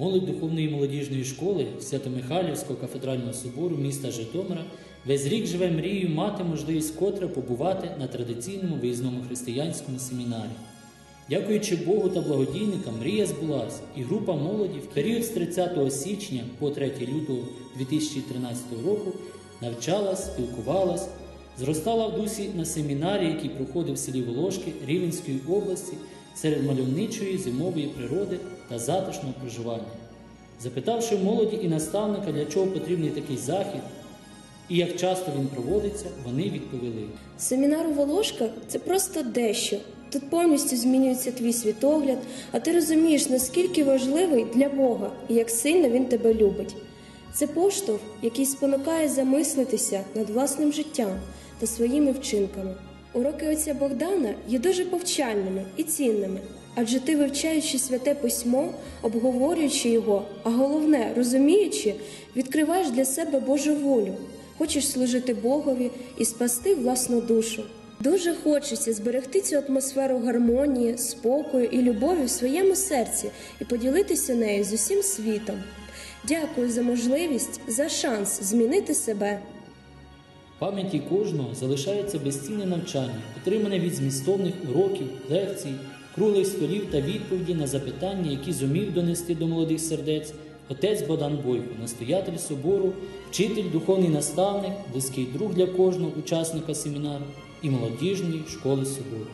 Молодь духовної молодіжної школи Свято-Михайлівського кафедрального собору міста Житомира весь рік живе мрією мати можливість котре побувати на традиційному виїзному християнському семінарі. Дякуючи Богу та благодійникам, мрія збулася, і група молоді в період з 30 січня по 3 лютого 2013 року навчалась, спілкувалась, зростала в дусі на семінарі, який проходив в селі Волошки Рівненської області серед мальовничої зимової природи та затишного проживання. Запитавши молоді і наставника, для чого потрібний такий захід і як часто він проводиться, вони відповіли. Семінар у Волошках це просто дещо. Тут повністю змінюється твій світогляд, а ти розумієш, наскільки важливий для Бога і як сильно Він тебе любить. Це поштовх, який спонукає замислитися над власним життям та своїми вчинками. Уроки отця Богдана є дуже повчальними і цінними, адже ти, вивчаючи святе письмо, обговорюючи його, а головне, розуміючи, відкриваєш для себе Божу волю, хочеш служити Богові і спасти власну душу. Дуже хочеться зберегти цю атмосферу гармонії, спокою і любові в своєму серці і поділитися нею з усім світом. Дякую за можливість, за шанс змінити себе. Пам'яті кожного залишається безцінне навчання, отримане від змістовних уроків, лекцій, круглих столів та відповіді на запитання, які зумів донести до молодих сердець отець Богдан Бойко, настоятель собору, вчитель, духовний наставник, близький друг для кожного учасника семінару і молодіжної школи собору.